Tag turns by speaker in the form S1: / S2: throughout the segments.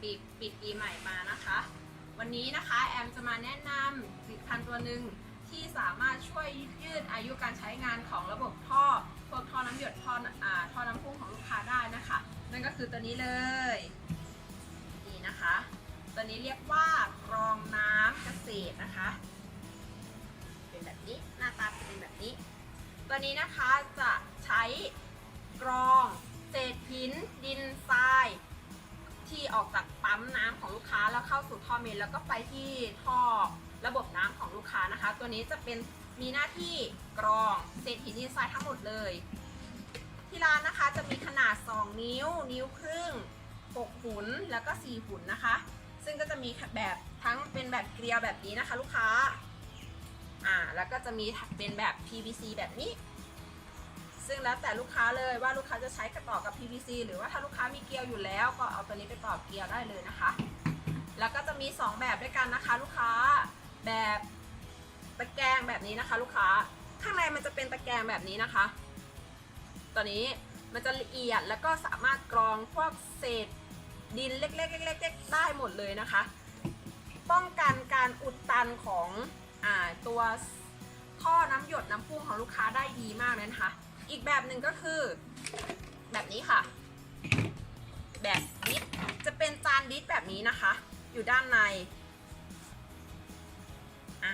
S1: ปีปิดปีใหม่มานะคะ วันนี้นะคะแอมจะมาแนะนำผลิตภัณฑ์ตัวหนึ่งที่สามารถช่วยยืดอายุการใช้งานของระบบท่อพวกท่อน้ำหยดท่ออ่าท่อน้ำพุ่งของลูกค้าได้นะคะ นั่นก็คือตัวนี้เลยนี่นะคะ ตัวนี้เรียกว่ากรองน้ำเกษตรนะคะ เป็นแบบนี้หน้าตาเป็นแบบนี้ ตัวนี้นะคะจะใช้กรองเศษหินดินทราย ออกจากปั๊มน้ำของลูกค้าแล้วเข้าสู่ท่อเมนแล้วก็ไปที่ท่อระบบน้ำของลูกค้านะคะ ตัวนี้จะเป็นมีหน้าที่กรองเศษหินดินทรายทั้งหมดเลย ที่ร้านนะคะจะมีขนาด 2 นิ้ว นิ้วครึ่ง 6 หุนแล้วก็ 4 หุนนะคะ ซึ่งก็จะมีแบบทั้งเป็นแบบเกลียวแบบนี้นะคะ ลูกค้าอ่าแล้วก็จะมีเป็นแบบ PVC แบบนี้ ซึ่งแล้วแต่ลูกค้าเลยว่าลูกค้าจะใช้กระต่อกับ PVC หรือว่าถ้าลูกค้ามีเกลียวอยู่แล้ว ก็เอาตัวนี้ไปต่อเกลียวได้เลยนะคะ แล้วก็จะมี 2 แบบด้วยกันนะคะ ลูกค้าแบบตะแกรงแบบนี้นะคะ ลูกค้าข้างในมันจะเป็นตะแกรงแบบนี้นะคะ ตัวนี้มันจะละเอียดแล้วก็สามารถกรองพวกเศษดินเล็กๆเล็กๆได้หมดเลยนะคะ ป้องกันการอุดตันของอตัวท่อน้ำหยดน้ำพุ่งของลูกค้าได้ดีมากเลยนะคะ อีกแบบหนึ่งก็คือ แบบนี้ค่ะ แบบดิสจะเป็นจานดิสแบบนี้นะคะ อยู่ด้านในอ่า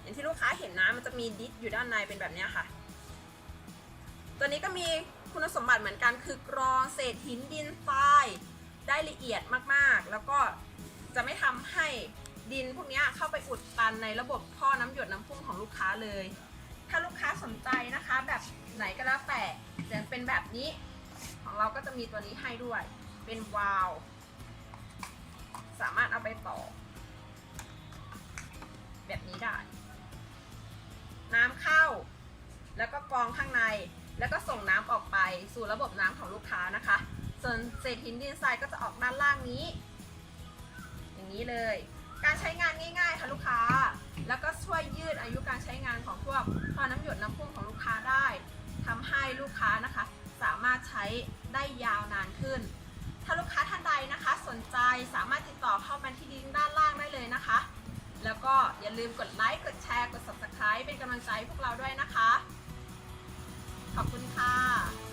S1: อย่างที่ลูกค้าเห็นนะมันจะมีดิสอยู่ด้านในเป็นแบบนี้ค่ะ ตัวนี้ก็มีคุณสมบัติเหมือนกันคือกรองเศษหินดินทรายได้ละเอียดมากๆ แล้วก็จะไม่ทำให้ดินพวกนี้เข้าไปอุดตันในระบบท่อน้ำหยดน้ำพุ่งของลูกค้าเลย ถ้าลูกค้าสนใจนะคะ แบบไหนก็แล้วแต่แต่เป็นแบบนี้ ของเราก็จะมีตัวนี้ให้ด้วย เป็นวาล์วสามารถเอาไปต่อ แบบนี้ได้ น้ำเข้า แล้วก็กรองข้างใน แล้วก็ส่งน้ำออกไปสู่ระบบน้ำของลูกค้านะคะ ส่วนเศษหินดินทรายก็จะออกด้านล่างนี้ อย่างนี้เลย การใช้งานง่าย ๆ ค่ะลูกค้า แล้วก็ช่วยยืดอายุการใช้งานของพวกท่อน้ำหยดน้ำพุ่งของลูกค้าได้ทำให้ลูกค้านะคะ สามารถใช้ได้ยาวนานขึ้น ถ้าลูกค้าท่านใดนะคะ สนใจสามารถติดต่อเข้ามาที่ลิงก์ด้านล่างได้เลยนะคะ แล้วก็อย่าลืมกดไลค์กดแชร์กด subscribe เป็นกำลังใจพวกเราด้วยนะคะ ขอบคุณค่ะ